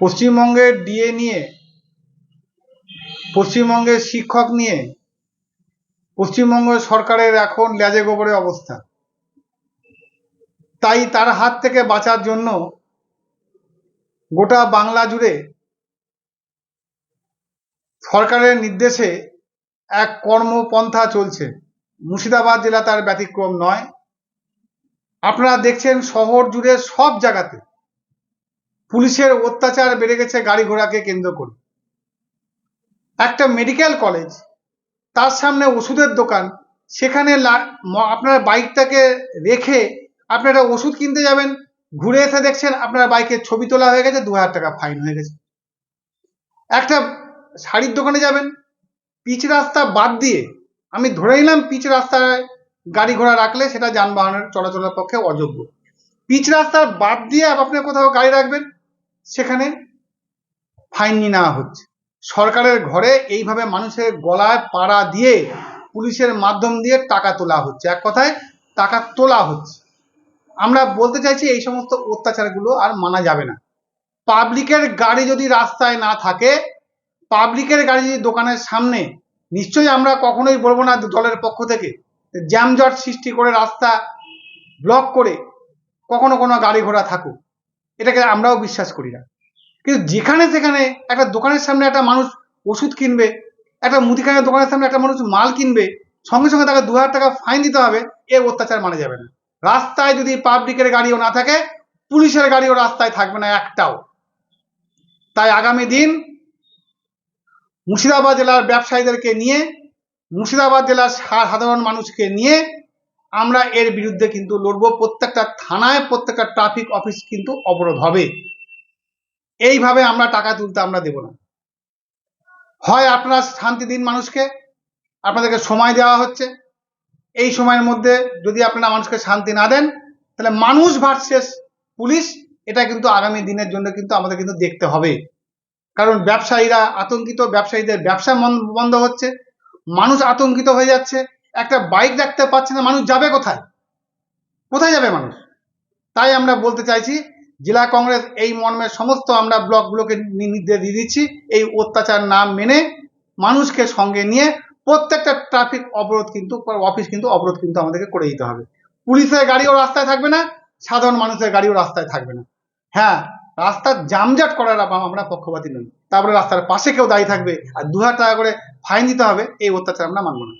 পশ্চিমবঙ্গের ডিএ নিয়ে, পশ্চিমবঙ্গের শিক্ষক নিয়ে, পশ্চিমবঙ্গ সরকারের এখন ল্যাজে গোবরে অবস্থা। তাই তার হাত থেকে বাঁচার জন্য গোটা বাংলা জুড়ে সরকারের নির্দেশে এক কর্মপন্থা চলছে। মুর্শিদাবাদ জেলা তার ব্যতিক্রম নয়। আপনারা দেখছেন শহর জুড়ে সব জায়গাতে পুলিশের অত্যাচার বেড়ে গেছে গাড়ি ঘোড়াকে কেন্দ্র করে। একটা মেডিকেল কলেজ তার সামনে ওষুধের দোকান, সেখানে আপনার বাইকটাকে রেখে আপনারা ওষুধ কিনতে যাবেন, ঘুরে এসে দেখছেন আপনার বাইকের ছবি তোলা হয়ে গেছে দু হাজার টাকা ফাইন হয়ে গেছে। একটা শাড়ির দোকানে যাবেন, পিচ রাস্তা বাদ দিয়ে, আমি ধরে নিলাম পিচ রাস্তায় গাড়ি ঘোড়া রাখলে সেটা যানবাহনের চলাচলের পক্ষে অযোগ্য। পিচ রাস্তা বাদ দিয়ে আপনি কোথাও গাড়ি রাখবেন, সেখানে ফাইন নিয়ে নেওয়া হচ্ছে। সরকারের ঘরে এইভাবে মানুষের গলায় পাড়া দিয়ে পুলিশের মাধ্যম দিয়ে টাকা তোলা হচ্ছে। এক কথায় টাকা তোলা হচ্ছে। আমরা বলতে চাইছি এই সমস্ত অত্যাচারগুলো আর মানা যাবে না। পাবলিকের গাড়ি যদি রাস্তায় না থাকে, পাবলিকের গাড়ি যদি দোকানের সামনে, নিশ্চয়ই আমরা কখনোই বলব না দলের পক্ষ থেকে জ্যামজট সৃষ্টি করে রাস্তা ব্লক করে কখনো কোনো গাড়ি ঘোড়া থাকুক। এটাকে আমরাও বিশ্বাস করি না। কিন্তু যেখানে সেখানে একটা দোকানের সামনে একটা মানুষ ওষুধ কিনবে, একটা মুদিখানার দোকানের সামনে একটা মানুষ মাল কিনবে, সঙ্গে সঙ্গে তাকে দু হাজার টাকা ফাইন দিতে হবে, এ অত্যাচার মানা যাবে না। রাস্তায় যদি পাবলিকের গাড়িও না থাকে, পুলিশের গাড়িও রাস্তায় থাকবে না একটাও। তাই আগামী দিন মুর্শিদাবাদ জেলার ব্যবসায়ীদেরকে নিয়ে, মুর্শিদাবাদ জেলার সাধারণ মানুষকে নিয়ে আমরা এর বিরুদ্ধে কিন্তু লড়বো। প্রত্যেকটা থানায় প্রত্যেকটা ট্রাফিক অফিস কিন্তু অবরোধ হবে। এইভাবে আমরা টাকা তুলতে আমরা দেব না। হয় আপনারা শান্তি দিন মানুষকে, আপনাদেরকে সময় দেওয়া হচ্ছে। এই সময়ের মধ্যে যদি আপনারা মানুষকে শান্তি না দেন, তাহলে মানুষ ভার্সেস পুলিশ, এটা কিন্তু আগামী দিনের জন্য কিন্তু আমাদের কিন্তু দেখতে হবে। কারণ ব্যবসায়ীরা আতঙ্কিত, ব্যবসায়ীদের ব্যবসা বন্ধ হচ্ছে, মানুষ আতঙ্কিত হয়ে যাচ্ছে। একটা বাইক রাখতে পারছে না, মানুষ যাবে কোথায়? কোথায় যাবে মানুষ? তাই আমরা বলতে চাইছি, জেলা কংগ্রেস এই মর্মে সমস্ত আমরা ব্লকগুলোকে নির্দেশ দিয়ে দিচ্ছি, এই অত্যাচার না মেনে মানুষকে সঙ্গে নিয়ে প্রত্যেকটা ট্রাফিক অবরোধ কিন্তু অফিস কিন্তু অবরোধ কিন্তু আমাদেরকে করে দিতে হবে। পুলিশের গাড়িও রাস্তায় থাকবে না, সাধারণ মানুষের গাড়িও রাস্তায় থাকবে না। হ্যাঁ রাস্তার জামজাট করার আমরা পক্ষপাতী নই। তারপরে রাস্তার পাশে কেউ দাঁড়িয়ে থাকবে, আর দু হাজার টাকা করে ফাইন দিতে হবে, এই অত্যাচার আমরা মানব না।